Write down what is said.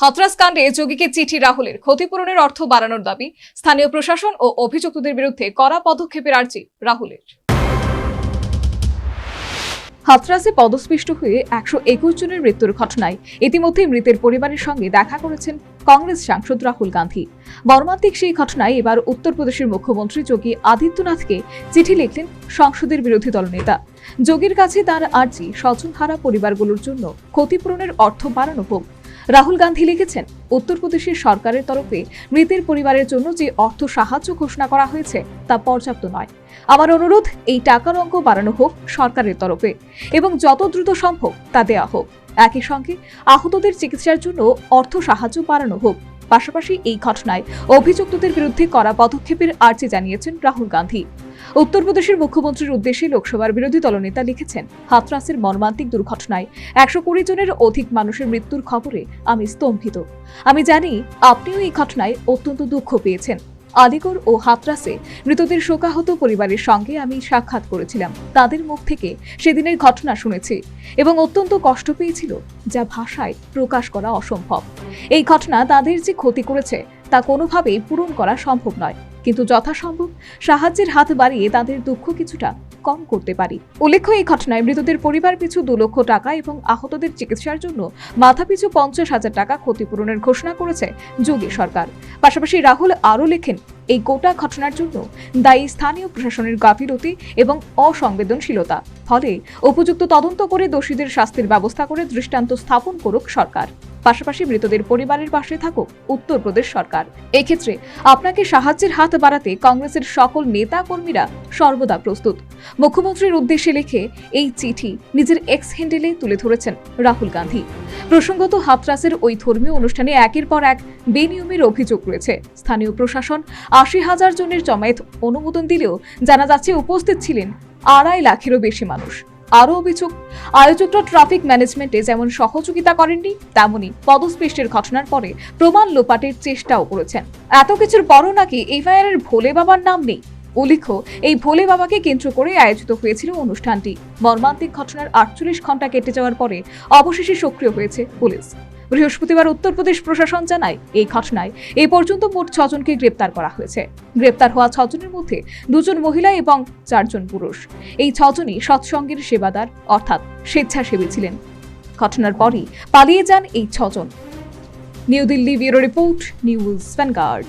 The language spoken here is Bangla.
হাতরাস কাণ্ডে যোগীকে চিঠি রাহুলের ক্ষতিপূরণের অর্থ বাড়ানোর দাবি স্থানীয় প্রশাসন ও অভিযুক্তদের বিরুদ্ধে কড়া পদক্ষেপের আর্জি রাহুলের। হাতরাসে পদস্পৃষ্ট হয়ে একশো একুশ জনের মৃত্যুর ঘটনায় ইতিমধ্যে মৃতের পরিবারের সঙ্গে দেখা করেছেন কংগ্রেস সাংসদ রাহুল গান্ধী। মর্মান্তিক সেই ঘটনায় এবার উত্তরপ্রদেশের মুখ্যমন্ত্রী যোগী আদিত্যনাথকে চিঠি লিখলেন সংসদের বিরোধী দলনেতা। যোগীর কাছে তার আর্জি স্বজনহারা পরিবারগুলোর জন্য ক্ষতিপূরণের অর্থ বাড়ানো হোক। রাহুল গান্ধী লিখেছেন উত্তরপ্রদেশের সরকারের তরফে মৃতের পরিবারের জন্য যে অর্থ সাহায্য ঘোষণা করা হয়েছে তা পর্যাপ্ত নয়। আমার অনুরোধ, এই টাকার অঙ্ক বাড়ানো হোক সরকারের তরফে এবং যত দ্রুত সম্ভব তা দেওয়া হোক। একই সঙ্গে আহতদের চিকিৎসার জন্য অর্থ সাহায্য বাড়ানো হোক। পাশাপাশি এই ঘটনায় অভিযুক্তদের বিরুদ্ধে করা পদক্ষেপের আর্জি জানিয়েছেন রাহুল গান্ধী। উত্তরপ্রদেশের মুখ্যমন্ত্রীর উদ্দেশ্যে লোকসভার বিরোধী দলনেতা লিখেছেন হাতরাসের মর্মান্তিক দুর্ঘটনায় একশো কুড়ি জনের অধিক মানুষের মৃত্যুর খবরে আমি স্তম্ভিত। আমি জানি আপনিও এই ঘটনায় অত্যন্ত দুঃখ পেয়েছেন। আলিগড় ও হাতরাসে মৃতদের শোকাহত পরিবারের সঙ্গে আমি সাক্ষাৎ করেছিলাম। তাদের মুখ থেকে সেদিনের ঘটনা শুনেছি এবং অত্যন্ত কষ্ট পেয়েছিল যা ভাষায় প্রকাশ করা অসম্ভব। এই ঘটনা তাদের যে ক্ষতি করেছে তা কোনোভাবেই পূরণ করা সম্ভব নয়। কিন্তু যথাসম্ভব সাহায্যের হাত বাড়িয়ে তাদের দুঃখ কিছুটা কম করতে পারি। উল্লেখ্য, এই ঘটনায় মৃতদের পরিবার পিছু দু লক্ষ টাকা এবং আহতদের চিকিৎসার জন্য মাথাপিছু পঞ্চাশ হাজার টাকা ক্ষতিপূরণের ঘোষণা করেছে যোগী সরকার। পাশাপাশি রাহুল আরও লেখেন, এই গোটা ঘটনার জন্য দায়ী স্থানীয় প্রশাসনের গাফিলতি এবং অসংবেদনশীলতা। ফলে উপযুক্ত তদন্ত করে দোষীদের শাস্তির ব্যবস্থা করে দৃষ্টান্ত স্থাপন করুক সরকার। পাশাপাশি মৃতদের পরিবারের পাশে থাকুক উত্তরপ্রদেশ সরকার। এক্ষেত্রে আপনাকে সাহায্যের হাত বাড়াতে কংগ্রেসের সকল নেতা কর্মীরা সর্বদা প্রস্তুত। মুখ্যমন্ত্রীর উদ্দেশ্যে লিখে এই চিঠি নিজের এক্স হ্যান্ডেলে তুলে ধরেছেন রাহুল গান্ধী। প্রসঙ্গত হাতরাসের ওই ধর্মীয় অনুষ্ঠানে একের পর এক বেনিয়মের অভিযোগ রয়েছে। স্থানীয় প্রশাসন আশি হাজার জনের জমায়েত অনুমোদন দিলেও জানা যাচ্ছে উপস্থিত ছিলেন আড়াই লাখেরও বেশি মানুষ। আরও অভিযোগ, আয়োজকরা ট্রাফিক ম্যানেজমেন্টে যেমন সহযোগিতা করেননি তেমনই পদস্পৃষ্টের ঘটনার পরে প্রমাণ লোপাটের চেষ্টাও করেছেন। এত কিছুর পরও নাকি এফআইআরের ভোলে বাবার নাম নেই? উল্লেখ্য, এই ভোলে বাবাকে কেন্দ্র করে আয়োজিত হয়েছিল অনুষ্ঠানটি। মর্মান্তিক ঘটনার আটচল্লিশ ঘণ্টা কেটে যাওয়ার পরে অবশেষে সক্রিয় হয়েছে পুলিশ। বৃহস্পতিবার উত্তরপ্রদেশ প্রশাসন জানায় এই ঘটনায় এই পর্যন্ত মোট ছজনকে গ্রেপ্তার করা হয়েছে। গ্রেপ্তার হওয়া ছজনের মধ্যে দুজন মহিলা এবং চারজন পুরুষ। এই ছজনই সৎসঙ্গের সেবাদার, অর্থাৎ স্বেচ্ছাসেবী ছিলেন। ঘটনার পরই পালিয়ে যান এই ছজন। New Delhi bureau report, news Vanguard.